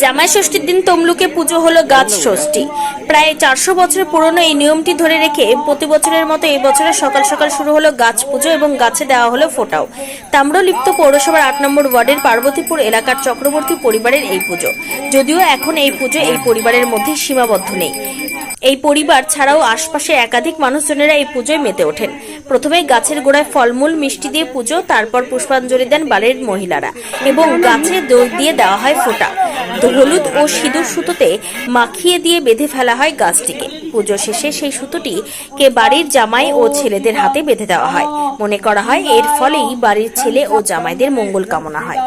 জামাই ষষ্ঠীর দিন তমলুকে পুজো হলো গাছ ষষ্ঠী। প্রায় চারশো বছর পুরনো এই নিয়মটি ধরে রেখে প্রতি বছরের মতো এই বছরে সকাল সকাল শুরু হলো গাছ পুজো এবং গাছে দেওয়া হলো ফোটাও। তাম্রলিপ্ত পৌরসভার আট নম্বর ওয়ার্ডের পার্বতীপুর এলাকার চক্রবর্তী পরিবারের এই পুজো। যদিও এখন এই পুজো এই পরিবারের মধ্যে সীমাবদ্ধ নেই। এই পরিবার ছাড়াও আশপাশে একাধিক মানুষজনেরা এই পুজোয় মেতে ওঠেন। প্রথমে গাছের গোড়ায় ফলমূল, মিষ্টি দিয়ে পুজো, তারপর পুষ্পাঞ্জলি দেন বাড়ির মহিলারা এবং গাছে দই দিয়ে দেওয়া হয় ফোঁটা। হলুদ ও সিঁদুর সুতোতে মাখিয়ে দিয়ে বেঁধে ফেলা হয় গাছটিকে। পুজো শেষে সেই সুতোটি কে বাড়ির জামাই ও ছেলেদের হাতে বেঁধে দেওয়া হয়। মনে করা হয়, এর ফলেই বাড়ির ছেলে ও জামাইদের মঙ্গল কামনা হয়।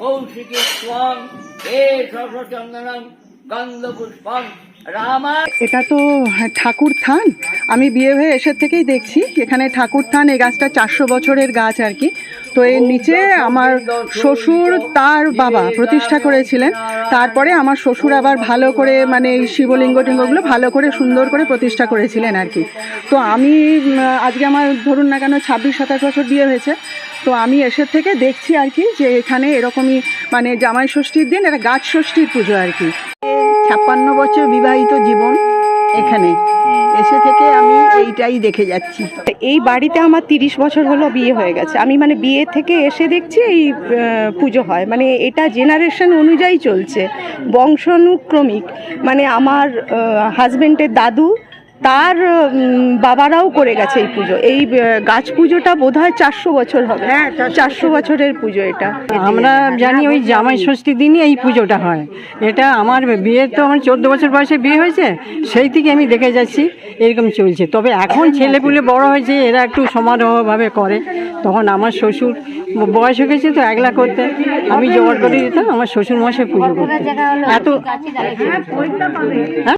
কৌশিকী স্বং রামা এটা তো ঠাকুর থান। আমি বিয়ে হয়ে এসে থেকেই দেখছি, এখানে ঠাকুর থান, এই গাছটা চারশো বছরের গাছ আর কি। তো এর নিচে আমার শ্বশুর তার বাবা প্রতিষ্ঠা করেছিলেন। তারপরে আমার শ্বশুর আবার ভালো করে মানে এই শিবলিঙ্গ টিঙ্গগুলো ভালো করে সুন্দর করে প্রতিষ্ঠা করেছিলেন আর কি। তো আমি আজকে আমার ধরুন না কেন ছাব্বিশ, সাতাশ বছর বিয়ে হয়েছে। তো আমি এসে থেকে দেখছি আর কি যে এখানে এরকমই মানে জামাই ষষ্ঠীর দিন এটা গাছ ষষ্ঠীর পুজো আর কি। ছাপ্পান্ন বছর বিবাহিত জীবন এখানে। এসে থেকে আমি এইটাই দেখে যাচ্ছি। এই বাড়িতে আমার তিরিশ বছর হলো বিয়ে হয়ে গেছে। আমি মানে বিয়ে থেকে এসে দেখছি এই পুজো হয়। মানে এটা জেনারেশন অনুযায়ী চলছে। বংশানুক্রমিক। মানে আমার হাজবেন্ডের দাদু তার বাবারাও করে গেছে এই পুজো। এই গাছ পুজোটা বোধ হয় চারশো বছর হবে। হ্যাঁ, চারশো বছরের পুজো এটা। আমরা জানি ওই জামাই ষষ্ঠীর দিনই এই পুজোটা হয়। এটা আমার বিয়ে তো আমার চোদ্দ বছর বয়সে বিয়ে হয়েছে সেই থেকে আমি দেখে যাচ্ছি এরকম চলছে। তবে এখন ছেলেপুলে বড় হয়েছে এরা একটু সমারোহভাবে করে। তখন আমার শ্বশুর বয়স হয়ে গেছে তো একলা করতে। আমি জোগাড় করে দিতাম আমার শ্বশুর মশাই পুজো করতে এত হ্যাঁ?